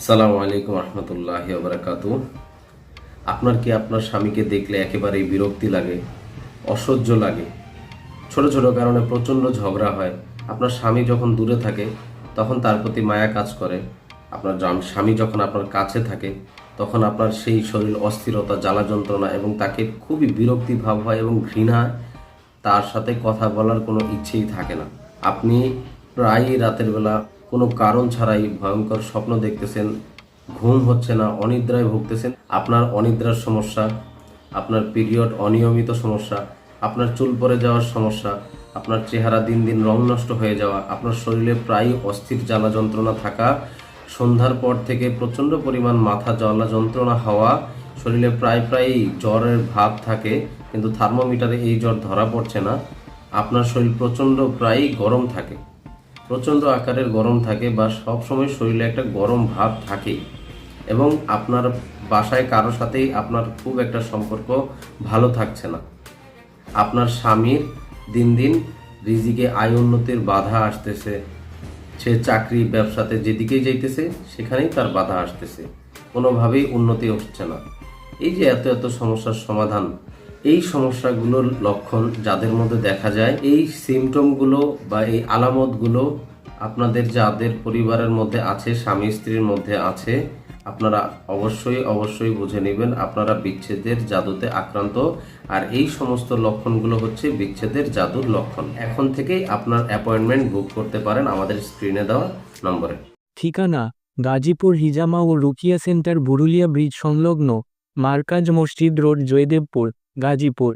আসসালামু আলাইকুম রহমতুল্লাহ বারাকাত আপনার কি আপনার স্বামীকে দেখলে একেবারেই বিরক্তি লাগে, অসহ্য লাগে? ছোট ছোট কারণে প্রচণ্ড ঝগড়া হয়। আপনার স্বামী যখন দূরে থাকে, তখন তার প্রতি মায়া কাজ করে। আপনার স্বামী যখন আপনার কাছে থাকে, তখন আপনার সেই শরীর অস্থিরতা, জ্বালা যন্ত্রণা এবং তাকে খুবই বিরক্তি ভাব হয় এবং ঘৃণা, তার সাথে কথা বলার কোনো ইচ্ছেই থাকে না। আপনি প্রায়ই রাতের বেলা কোনো কারণ ছাড়াই ভয়ঙ্কর স্বপ্ন দেখতেছেন, ঘুম হচ্ছে না, অনিদ্রায় ভুগতেছেন। আপনার অনিদ্রার সমস্যা, আপনার পিরিয়ড অনিয়মিত সমস্যা, আপনার চুল পড়ে যাওয়ার সমস্যা, আপনার চেহারা দিন দিন রং নষ্ট হয়ে যাওয়া, আপনার শরীরে প্রায় অস্থির জ্বালা যন্ত্রণা থাকা, সন্ধ্যার পর থেকে প্রচণ্ড পরিমাণ মাথা জ্বালা যন্ত্রণা হওয়া, শরীরে প্রায় প্রায় জ্বরের ভাব থাকে, কিন্তু থার্মোমিটারে এই জ্বর ধরা পড়ছে না। আপনার শরীর প্রচণ্ড প্রায়ই গরম থাকে। প্রচণ্ড আকারের গরম থাকে বা সব সময় শরীরে একটা গরম ভাব থাকেই এবং আপনার বাসায় কারোর সাথেই আপনার খুব একটা সম্পর্ক ভালো থাকছে না। আপনার স্বামীর দিন দিন রিজিকে আয় উন্নতির বাধা আসতেছে, সে চাকরি, ব্যবসাতে যেদিকেই যাইতেছে, সেখানেই তার বাধা আসতেছে। কোনোভাবেই উন্নতি হচ্ছে না। এই যে এত এত সমস্যার সমাধান এই সমস্যাগুলোর লক্ষণ যাদের মধ্যে দেখা যায়, এই সিমটমগুলো বা এই আলামতগুলো আপনাদের, যাদের পরিবারের মধ্যে আছে, স্বামী স্ত্রীর মধ্যে আছে, আপনারা অবশ্যই অবশ্যই বুঝে নেবেন আপনারা বিচ্ছেদের জাদুতে আক্রান্ত। আর এই সমস্ত লক্ষণগুলো হচ্ছে বিচ্ছেদের জাদুর লক্ষণ। এখন থেকেই আপনার অ্যাপয়েন্টমেন্ট বুক করতে পারেন আমাদের স্ক্রিনে দেওয়া নম্বরে। ঠিকানা, গাজীপুর হিজামা ও রুকিয়া সেন্টার, বুরুলিয়া ব্রিজ সংলগ্ন মার্কাজ মসজিদ রোড, জয়দেবপুর। গাজীপুর